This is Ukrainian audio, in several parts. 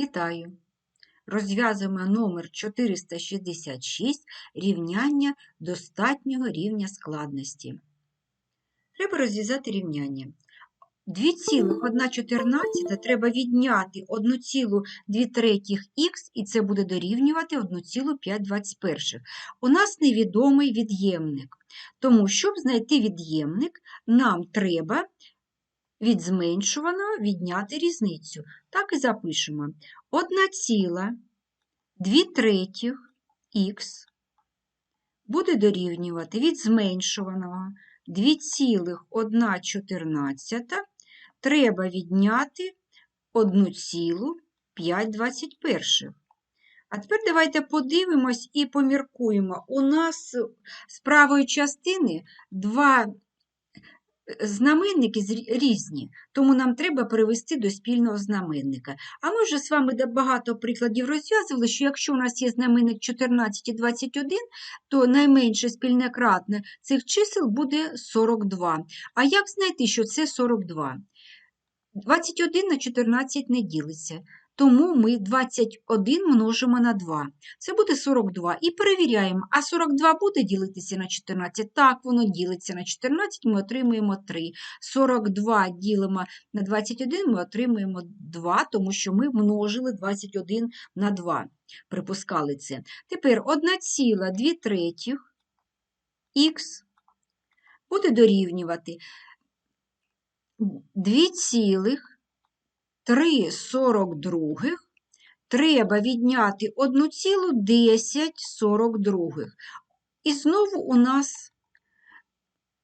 Вітаю! Розв'язуємо номер 466 рівняння достатнього рівня складності. Треба розв'язати рівняння. 2,114 треба відняти 1,2 третіх х, і це буде дорівнювати 1,521. У нас невідомий від'ємник. Тому, щоб знайти від'ємник, нам треба від зменшуваного відняти різницю. Так і запишемо. 1,2 третіх х буде дорівнювати від зменшуваного 2,114 треба відняти 1,521. А тепер давайте подивимось і поміркуємо. У нас з правої частини два знаменники різні, тому нам треба перевести до спільного знаменника. А ми вже з вами багато прикладів розв'язували, що якщо у нас є знаменник 14 і 21, то найменше спільне кратне цих чисел буде 42. А як знайти, що це 42? 21 на 14 не ділиться. Тому ми 21 множимо на 2. Це буде 42. І перевіряємо, а 42 буде ділитися на 14? Так, воно ділиться на 14, ми отримуємо 3. 42 ділимо на 21, ми отримуємо 2, тому що ми множили 21 на 2. Припускали це. Тепер 1,2 третіх х буде дорівнювати 2 цілих 3,42 треба відняти 1,1042. І знову у нас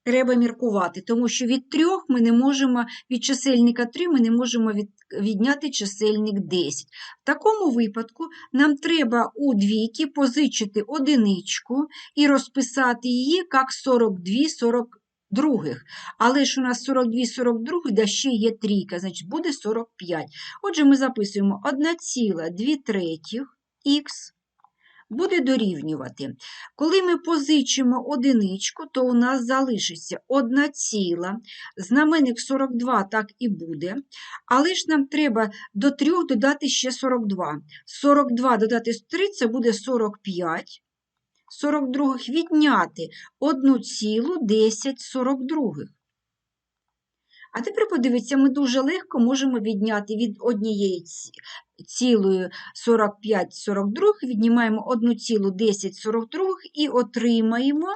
треба міркувати, тому що від 3 ми не можемо, від чисельника 3 ми не можемо від, відняти чисельник 10. В такому випадку нам треба у двійки позичити одиничку і розписати її як 42 40 других. Але ж у нас 42 42 да ще є трійка, значить буде 45. Отже, ми записуємо 1,2 третіх х буде дорівнювати. Коли ми позичимо одиничку, то у нас залишиться 1 ціла, знаменник 42 так і буде. Але ж нам треба до 3 додати ще 42. 42 додати 3 це буде 45. 42 відняти 1,1042. А тепер подивіться, ми дуже легко можемо відняти від однієї цілої 45 42, віднімаємо 1,1042 і отримаємо,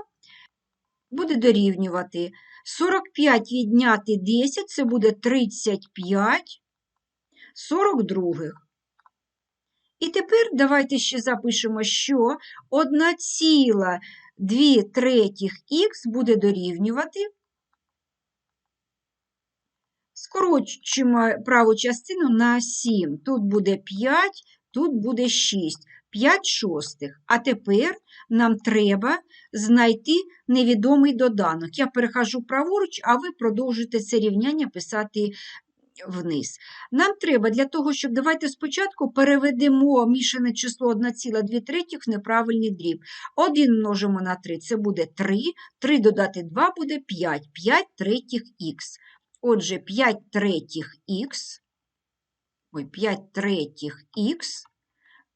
буде дорівнювати 45 відняти 10, це буде 35 42. І тепер давайте ще запишемо, що 1,2 третіх х буде дорівнювати. Скорочуємо праву частину на 7. Тут буде 5, тут буде 6, 5 шостих. А тепер нам треба знайти невідомий доданок. Я перехожу праворуч, а ви продовжуєте це рівняння писати вниз. Нам треба для того, щоб давайте спочатку переведемо мішане число 1,2 третіх в неправильний дріб. 1 множимо на 3, це буде 3, 3 додати 2 буде 5, 5 третіх х. Отже, 5 третіх х, ой, 5 третіх х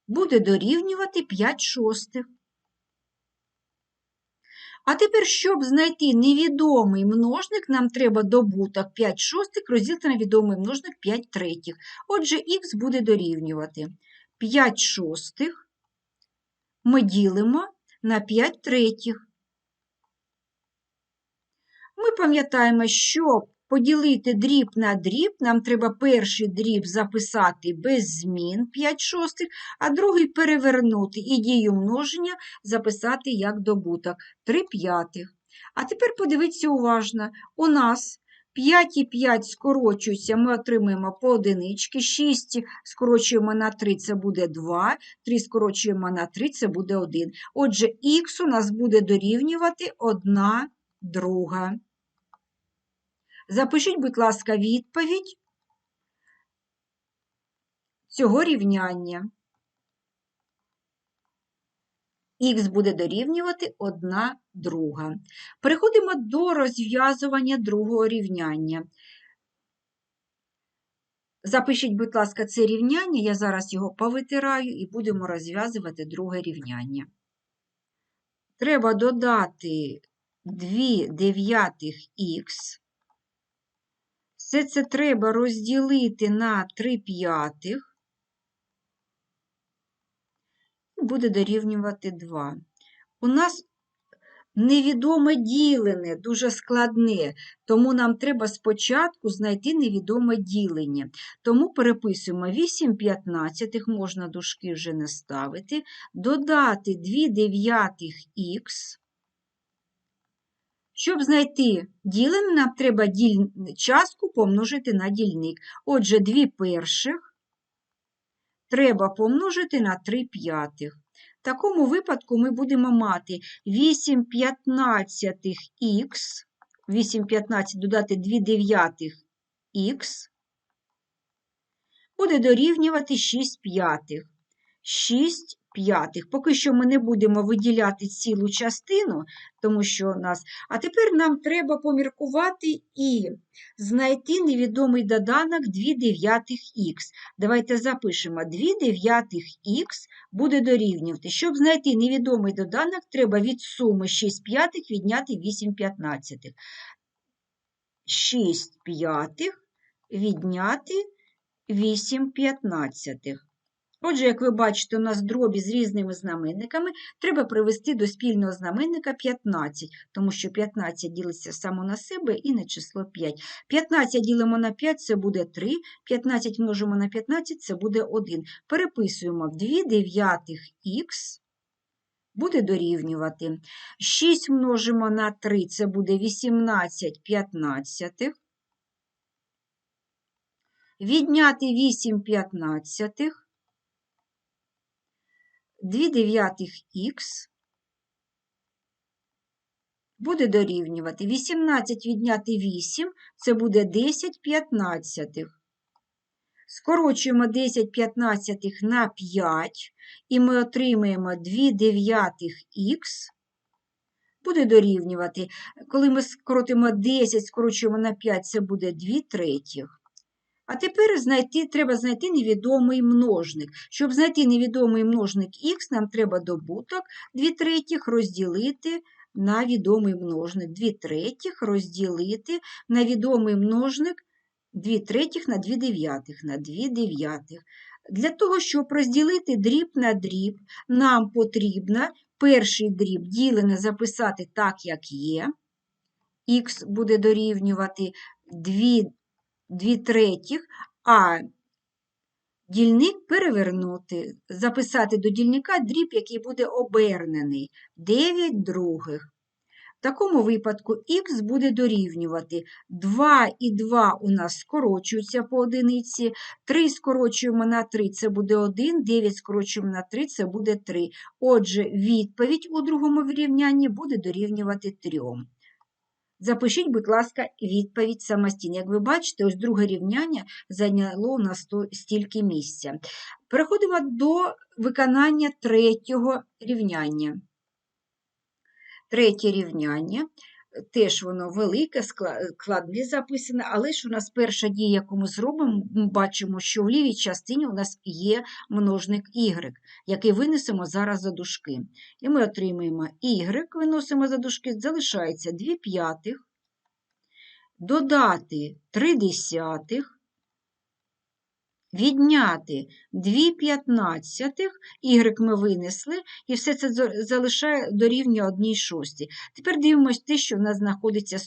буде дорівнювати 5 шостих. А тепер, щоб знайти невідомий множник, нам треба добуток 5 шостих розділити на відомий множник 5 третіх. Отже, х буде дорівнювати 5 шостих ми ділимо на 5 третіх. Ми пам'ятаємо, що поділити дріб на дріб, нам треба перший дріб записати без змін 5 шостих, а другий перевернути і дію множення записати як добуток 3 п'ятих. А тепер подивіться уважно, у нас 5 і 5 скорочуються, ми отримаємо по одинички, 6 скорочуємо на 3, це буде 2, 3 скорочуємо на 3, це буде 1. Отже, х у нас буде дорівнювати 1 друга. Запишіть, будь ласка, відповідь цього рівняння. Х буде дорівнювати 1 друга. Переходимо до розв'язування другого рівняння. Запишіть, будь ласка, це рівняння, я зараз його повитираю і будемо розв'язувати друге рівняння. Треба додати 2 дев'ятих х. Все це треба розділити на 3 п'ятих. І буде дорівнювати 2. У нас невідоме ділене, дуже складне, тому нам треба спочатку знайти невідоме ділення. Тому переписуємо 8 п'ятнадцятих, можна дужки вже не ставити, додати 2 дев'ятих х. Щоб знайти ділене, нам треба діль... частку помножити на дільник. Отже, 2 перших треба помножити на 3 п'ятих. В такому випадку ми будемо мати 8 п'ятнадцятих х, 8 15 додати 2 дев'ятих х, буде дорівнювати 6 п'ятих. 6 п'ятих. Поки що ми не будемо виділяти цілу частину, тому що у нас. А тепер нам треба поміркувати і знайти невідомий доданок 2 дев'ятих х. Давайте запишемо 2 дев'ятих х буде дорівнювати. Щоб знайти невідомий доданок, треба від суми 6 п'ятих відняти 8 п'ятнадцятих. 6 п'ятих відняти 8 п'ятнадцятих. Отже, як ви бачите, у нас дробі з різними знаменниками треба привести до спільного знаменника 15, тому що 15 ділиться само на себе і на число 5. 15 ділимо на 5 це буде 3, 15 множимо на 15 це буде 1. Переписуємо 2 дев'ятих х. Буде дорівнювати. 6 множимо на 3 це буде 18 п'ятнадцятих. Відняти 8 п'ятнадцятих. 2 дев'ятих х буде дорівнювати 18 відняти 8, це буде 10 п'ятнадцятих. Скорочуємо 10 п'ятнадцятих на 5, і ми отримаємо 2 дев'ятих х, буде дорівнювати. Коли ми скоротимо 10, скорочуємо на 5, це буде 2 третіх. А тепер знайти, треба знайти невідомий множник. Щоб знайти невідомий множник х, нам треба добуток 2 третіх розділити на відомий множник. 2 третіх розділити на відомий множник 2 третіх на 2 дев'ятих. на 2 дев'ятих. Для того, щоб розділити дріб на дріб, нам потрібно перший дріб ділене записати так, як є. Х буде дорівнювати 2 2 третіх, а дільник перевернути, записати до дільника дріб, який буде обернений 9 других. В такому випадку х буде дорівнювати 2 і 2 у нас скорочуються по одиниці, 3 скорочуємо на 3 це буде 1, 9 скорочуємо на 3 це буде 3. Отже, відповідь у другому вирівнянні буде дорівнювати 3. Запишіть, будь ласка, відповідь самостійно. Як ви бачите, ось друге рівняння зайняло у нас стільки місця. Переходимо до виконання третього рівняння. Третє рівняння теж воно велике, складне записане, але ж у нас перша дія, яку ми зробимо, ми бачимо, що в лівій частині у нас є множник y, який винесемо зараз за дужки. І ми отримаємо y, виносимо за дужки, залишається 2 п'ятих, додати 3 десятих, відняти 2 п'ятнадцятих, y ми винесли, і все це залишає дорівнює 1 шостій. Тепер дивимося те, що в нас знаходиться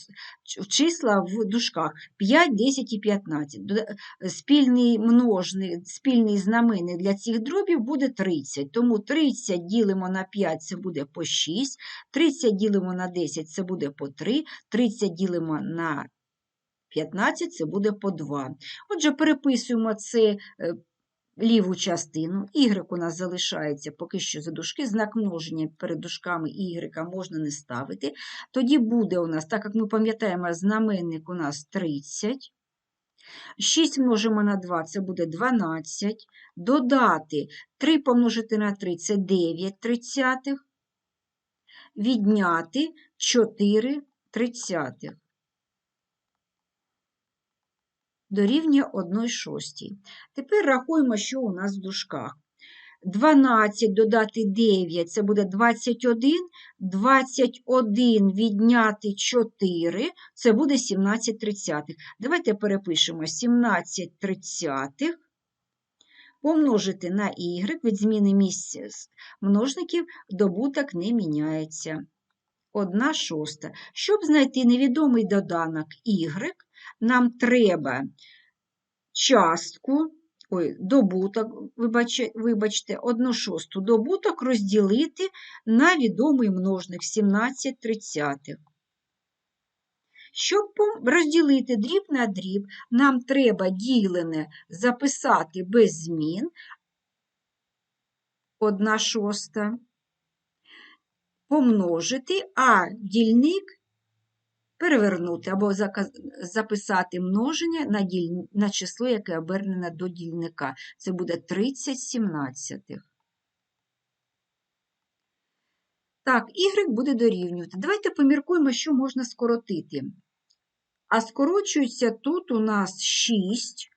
числа в дужках 5, 10 і 15. Спільний множник, спільний знаменник для цих дробів буде 30. Тому 30 ділимо на 5 це буде по 6, 30 ділимо на 10 це буде по 3, 30 ділимо на 15 це буде по 2. Отже, переписуємо це е, ліву частину. Y у нас залишається поки що за дужки, знак множення перед дужками Y можна не ставити. Тоді буде у нас, так як ми пам'ятаємо, знаменник у нас 30. 6 множимо на 2 це буде 12. Додати 3 помножити на 3 це 9 тридцятих. Відняти 4 тридцятих. Дорівнює 1 шостій. Тепер рахуємо, що у нас в дужках. 12 додати 9 це буде 21, 21 відняти 4 це буде 17 тридцятих. Давайте перепишемо 17 тридцятих помножити на y від зміни місця множників добуток не міняється. 1 шоста. Щоб знайти невідомий доданок y, нам треба частку ой, добуток, вибачте, вибачте, 1 шосту добуток розділити на відомий множник 17 тридцятих. Щоб розділити дріб на дріб, нам треба ділене записати без змін 1 шоста, помножити, а дільник перевернути або записати множення на діль... на число, яке обернене до дільника. Це буде 30 сімнадцятих. Так, y буде дорівнювати. Давайте поміркуємо, що можна скоротити. А скорочується тут у нас 6,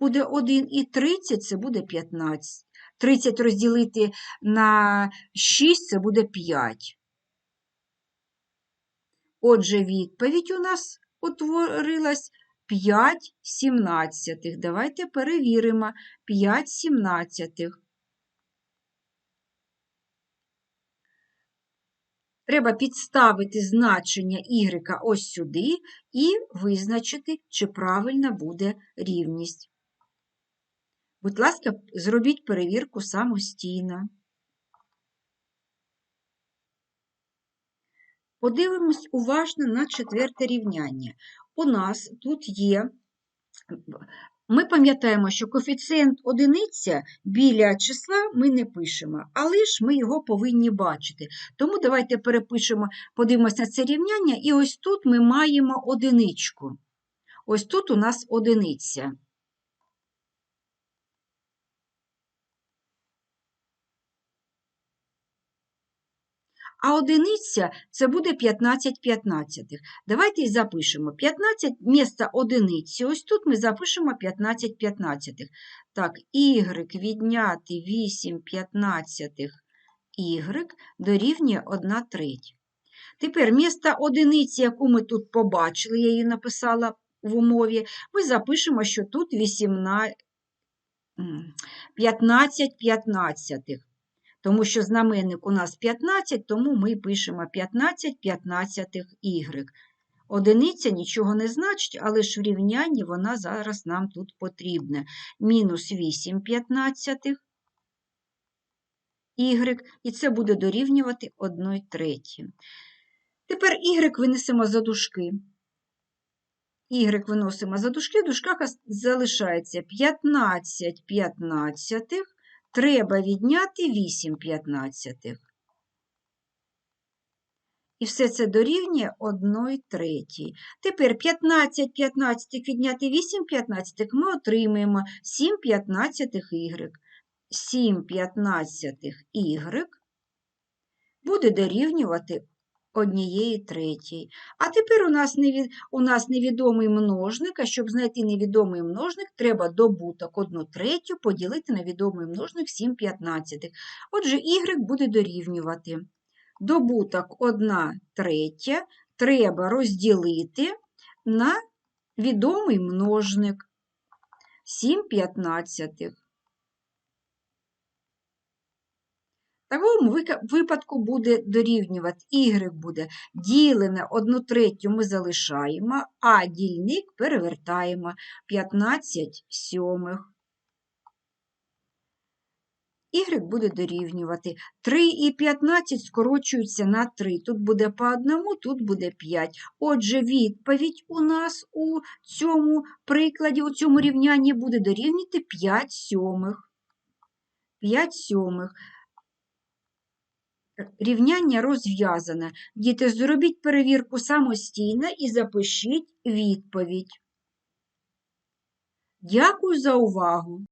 буде 1 і 30 це буде 15. 30 розділити на 6 це буде 5. Отже, відповідь у нас утворилась 5 сімнадцятих. Давайте перевіримо 5 сімнадцятих. Треба підставити значення y ось сюди і визначити, чи правильна буде рівність. Будь ласка, зробіть перевірку самостійно. Подивимось уважно на четверте рівняння. У нас тут є, ми пам'ятаємо, що коефіцієнт одиниця біля числа ми не пишемо, але ж ми його повинні бачити. Тому давайте перепишемо, подивимося на це рівняння, і ось тут ми маємо одиничку. Ось тут у нас одиниця. А одиниця це буде 15 п'ятнадцятих. Давайте і запишемо 15 місто одиниці. Ось тут ми запишемо 15 п'ятнадцятих. Так, y відняти 8 п'ятнадцятих y дорівнює 1 треть. Тепер місто одиниці, яку ми тут побачили, я її написала в умові, ми запишемо, що тут 18, 15 п'ятнадцятих тому що знаменник у нас 15, тому ми пишемо 15 15 y. Одиниця нічого не значить, але ж в рівнянні вона зараз нам тут потрібна. Мінус 8 15 y, і це буде дорівнювати 1 треті. Тепер y винесемо за дужки. Y виносимо за дужки, в дужках залишається 15 п'ятнадцятих треба відняти 8 п'ятнадцятих. І все це дорівнює 1 третій. Тепер 15 п'ятнадцятих відняти 8 п'ятнадцятих ми отримаємо 7 п'ятнадцятих y. 7 п'ятнадцятих y буде дорівнювати однієї третій. А тепер у нас невід... у нас невідомий множник, а щоб знайти невідомий множник, треба добуток 1 третю поділити на відомий множник 7 п'ятнадцятих. Отже, y буде дорівнювати. Добуток 1 третя треба розділити на відомий множник 7 п'ятнадцятих. В такому випадку буде дорівнювати y буде ділене 1 третю ми залишаємо, а дільник перевертаємо 15 сьомих. Y буде дорівнювати 3 і 15 скорочуються на 3. Тут буде по одному, тут буде 5. Отже, відповідь у нас у цьому прикладі, у цьому рівнянні буде дорівнювати 5 сьомих. 5 сьомих. Рівняння розв'язане. Діти, зробіть перевірку самостійно і запишіть відповідь. Дякую за увагу!